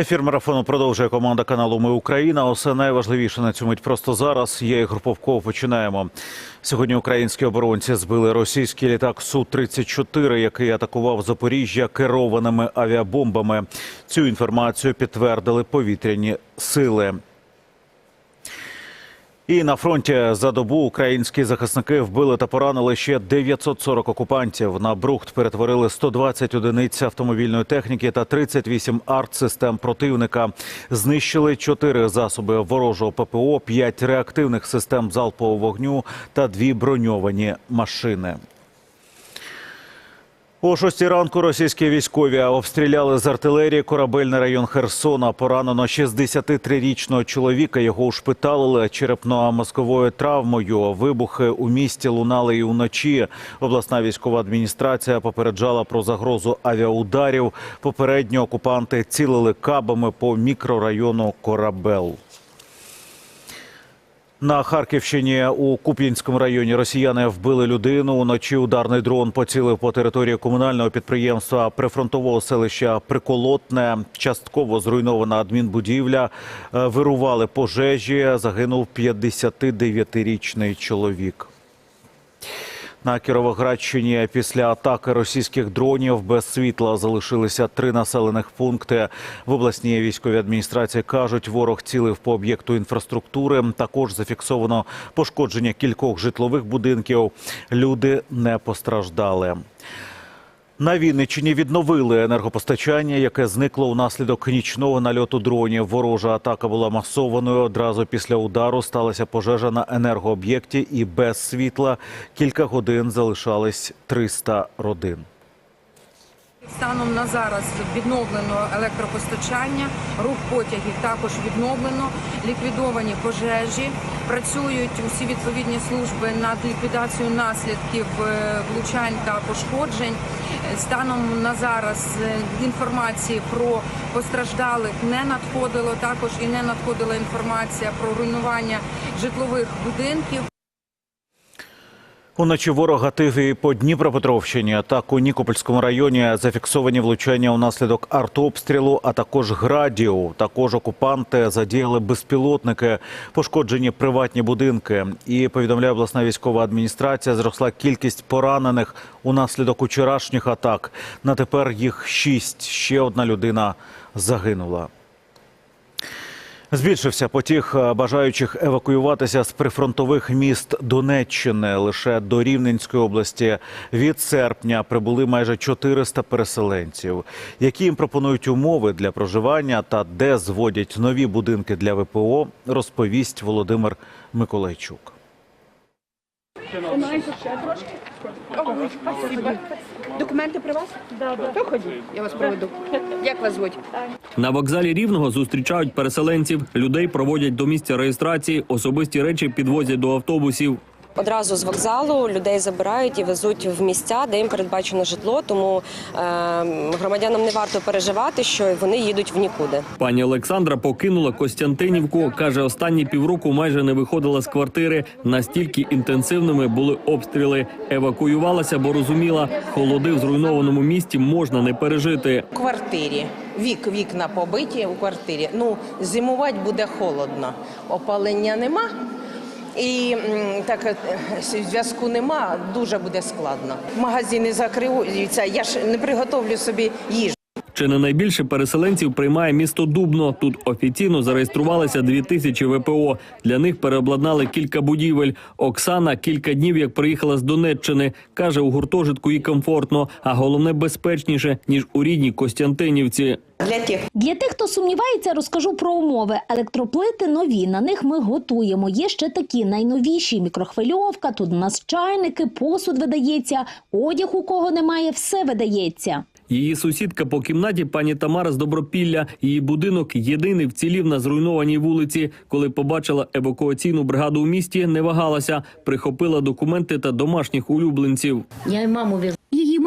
Ефір марафону продовжує команда каналу Ми Україна. Усе найважливіше на цю мить просто зараз. Я Ігор Попков. Починаємо. Сьогодні українські оборонці збили російський літак су 34 який атакував Запоріжжя керованими авіабомбами. Цю інформацію підтвердили повітряні сили. І на фронті за добу українські захисники вбили та поранили ще 940 окупантів. На брухт перетворили 120 одиниць автомобільної техніки та 38 артсистем противника. Знищили 4 засоби ворожого ППО, 5 реактивних систем залпового вогню та 2 броньовані машини. О шостій ранку російські військові обстріляли з артилерії корабельний район Херсона. Поранено 63-річного чоловіка. Його ушпиталили черепно-мозковою травмою. Вибухи у місті лунали і уночі. Обласна військова адміністрація попереджала про загрозу авіаударів. Попередньо окупанти цілили кабами по мікрорайону Корабел. На Харківщині у Куп'янському районі росіяни вбили людину. Уночі ударний дрон поцілив по території комунального підприємства прифронтового селища Приколотне. Частково зруйнована адмінбудівля. Е, Вирували пожежі. Загинув 59-річний чоловік. На Кіровоградщині після атаки російських дронів без світла залишилися три населених пункти. В обласній військовій адміністрації кажуть, ворог цілив по об'єкту інфраструктури. Також зафіксовано пошкодження кількох житлових будинків. Люди не постраждали. На Вінниччині відновили енергопостачання, яке зникло унаслідок нічного нальоту дронів. Ворожа атака була масованою. Одразу після удару сталася пожежа на енергооб'єкті і без світла кілька годин залишались 300 родин. Станом на зараз відновлено електропостачання, рух потягів також відновлено, ліквідовані пожежі, працюють усі відповідні служби над ліквідацією наслідків е, влучань та пошкоджень. Станом на зараз е, інформації про постраждалих не надходило. Також і не надходила інформація про руйнування житлових будинків. Уночі ворог гатив по Дніпропетровщині. Так у Нікопольському районі зафіксовані влучання унаслідок артобстрілу, а також градів. Також окупанти задіяли безпілотники, пошкоджені приватні будинки. І повідомляє обласна військова адміністрація. Зросла кількість поранених унаслідок учорашніх атак. На тепер їх шість. Ще одна людина загинула. Збільшився потік е, бажаючих евакуюватися з прифронтових міст Донеччини. Лише до Рівненської області від серпня прибули майже 400 переселенців. Які їм пропонують умови для проживання та де зводять нові будинки для ВПО, розповість Володимир Миколайчук. Документи при вас? Да. То ходіть, я вас проведу. Як вас звуть? На вокзалі Рівного зустрічають переселенців. Людей проводять до місця реєстрації, особисті речі підвозять до автобусів. Одразу з вокзалу людей забирають і везуть в місця, де їм передбачено житло. Тому е, громадянам не варто переживати, що вони їдуть в нікуди. Пані Олександра покинула Костянтинівку. каже, останні півроку майже не виходила з квартири. Настільки інтенсивними були обстріли. Евакуювалася, бо розуміла, холоди в зруйнованому місті можна не пережити. У квартирі. Вік, вікна побиті у квартирі. Ну, зимувати буде холодно. Опалення нема. І так е, зв'язку нема, дуже буде складно. Магазини закриються, я ж не приготовлю собі їжу. Чи не найбільше переселенців приймає місто Дубно? Тут офіційно зареєструвалися дві тисячі ВПО. Для них переобладнали кілька будівель. Оксана кілька днів як приїхала з Донеччини. каже, у гуртожитку їй комфортно, а головне безпечніше ніж у рідній Костянтинівці. Для тих, Для тих, хто сумнівається, розкажу про умови. Електроплити нові. На них ми готуємо. Є ще такі найновіші мікрохвильовка. Тут у нас чайники, посуд видається, одяг у кого немає, все видається. Її сусідка по кімнаті пані Тамара з Добропілля. Її будинок єдиний вцілів на зруйнованій вулиці. Коли побачила евакуаційну бригаду у місті, не вагалася, прихопила документи та домашніх улюбленців. Я й маму везла.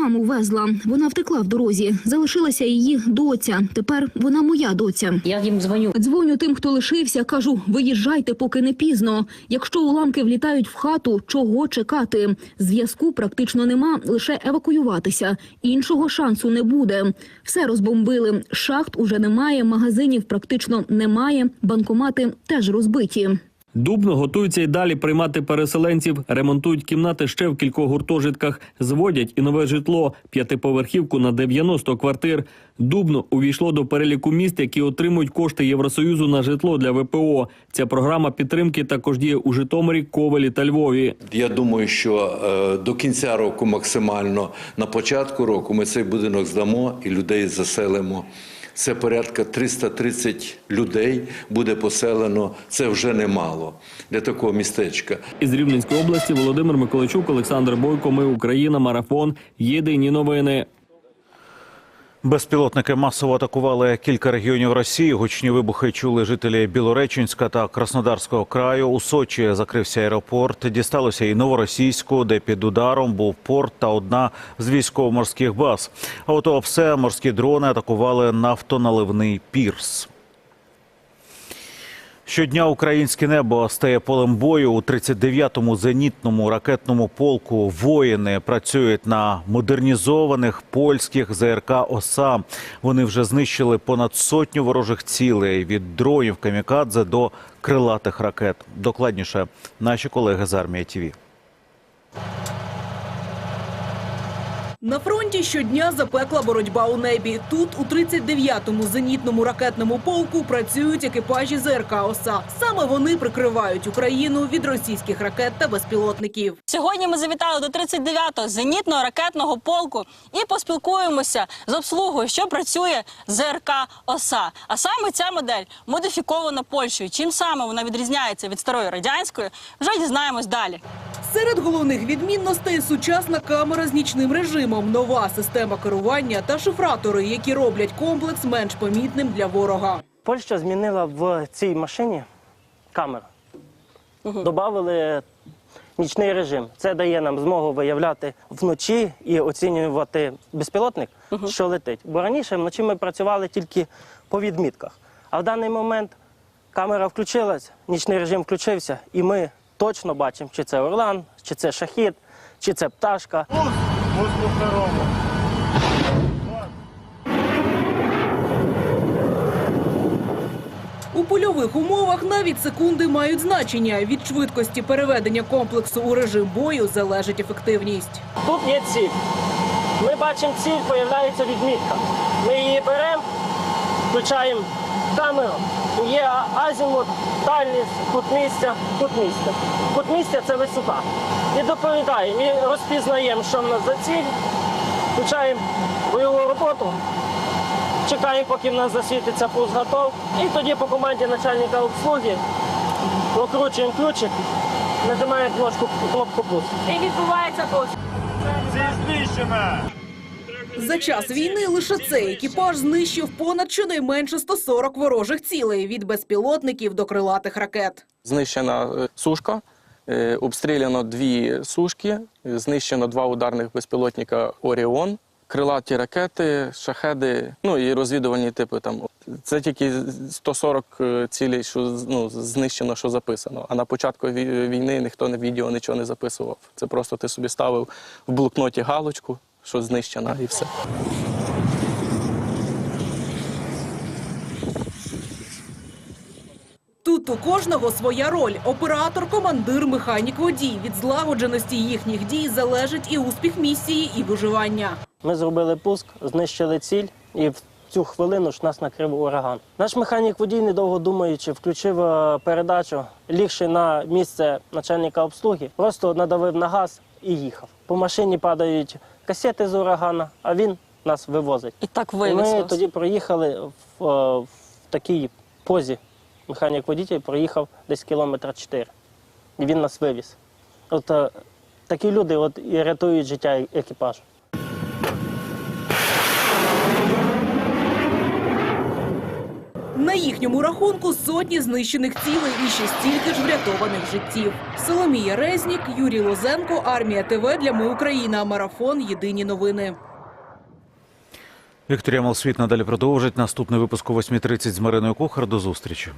Маму везла. Вона втекла в дорозі. Залишилася її доця. Тепер вона моя доця. Я їм дзвоню. Дзвоню тим, хто лишився. Кажу, виїжджайте, поки не пізно. Якщо уламки влітають в хату, чого чекати? Зв'язку практично нема, лише евакуюватися. Іншого шансу не буде. Все розбомбили. Шахт уже немає, магазинів практично немає. Банкомати теж розбиті. Дубно готується й далі приймати переселенців, ремонтують кімнати ще в кількох гуртожитках, зводять і нове житло, п'ятиповерхівку на 90 квартир. Дубно увійшло до переліку міст, які отримують кошти Євросоюзу на житло для ВПО. Ця програма підтримки також діє у Житомирі, Ковелі та Львові. Я думаю, що е, до кінця року максимально на початку року ми цей будинок здамо і людей заселимо. Це порядка 330 людей буде поселено. Це вже немало для такого містечка. Із Рівненської області Володимир Миколайчук, Олександр Бойко. Ми Україна. Марафон. Єдині новини. Безпілотники масово атакували кілька регіонів Росії. Гучні вибухи чули жителі Білореченська та Краснодарського краю. У Сочі закрився аеропорт. Дісталося і новоросійську, де під ударом був порт та одна з військово-морських баз. А от все морські дрони атакували нафтоналивний пірс. Щодня українське небо стає полем бою. У 39-му зенітному ракетному полку воїни працюють на модернізованих польських ЗРК ОСА. Вони вже знищили понад сотню ворожих цілей від дронів камікадзе до крилатих ракет. Докладніше наші колеги з армії ТІВІ. На фронті щодня запекла боротьба у небі. Тут, у 39-му зенітному ракетному полку, працюють екіпажі ЗРК ОСА. Саме вони прикривають Україну від російських ракет та безпілотників. Сьогодні ми завітали до 39-го зенітного ракетного полку і поспілкуємося з обслугою, що працює ЗРК ОСА. А саме ця модель модифікована Польщею. Чим саме вона відрізняється від старої радянської, вже дізнаємось далі. Серед головних відмінностей сучасна камера з нічним режимом, нова система керування та шифратори, які роблять комплекс менш помітним для ворога. Польща змінила в цій машині камеру. Добавили нічний режим. Це дає нам змогу виявляти вночі і оцінювати безпілотник, що летить. Бо раніше вночі ми працювали тільки по відмітках. А в даний момент камера включилась, нічний режим включився, і ми точно бачимо, чи це орлан, чи це шахід, чи це пташка. У польових умовах навіть секунди мають значення. Від швидкості переведення комплексу у режим бою залежить ефективність. Тут є ціль. Ми бачимо ціль, появляється відмітка. Ми її беремо, включаємо камеру. Є азімут, дальність, кут місця, кут місця. Кут місця це висота. І доповідаємо, і розпізнаємо, що в нас за ціль, включаємо бойову роботу, чекаємо, поки в нас засвітиться пуск готов. І тоді по команді начальника обслуги прокручуємо ключик, нажимаємо кнопку, кнопку пуск. І відбувається тут. За час війни лише цей екіпаж знищив понад щонайменше 140 ворожих цілей від безпілотників до крилатих ракет. Знищена е, сушка, обстріляно дві сушки, е, знищено два ударних безпілотника Оріон, крилаті ракети, шахеди, ну і розвідувальні типи. Там це тільки 140 е, цілей, що ну, знищено, що записано. А на початку вій- війни ніхто на відео нічого не записував. Це просто ти собі ставив в блокноті галочку, що знищена, і все. Тут у кожного своя роль: оператор, командир, механік, водій. Від злагодженості їхніх дій залежить і успіх місії, і виживання. Ми зробили пуск, знищили ціль, і в цю хвилину ж нас накрив ураган. Наш механік водій, недовго думаючи, включив е, передачу, лігши на місце начальника обслуги, просто надавив на газ і їхав. По машині падають касети з урагана, а він нас вивозить. І так І ми вас. тоді проїхали в, е, в такій позі. Механік водій проїхав десь кілометра 4. І він нас вивіз. От е, такі люди от, і рятують життя екіпажу. На їхньому рахунку сотні знищених цілей і ще стільки ж врятованих життів. Соломія Резнік, Юрій Лозенко, Армія ТВ для Ми Україна. Марафон. Єдині новини. Вікторія Малсвіт надалі продовжить наступний випуск о 8.30 з Мариною Кухар. До зустрічі.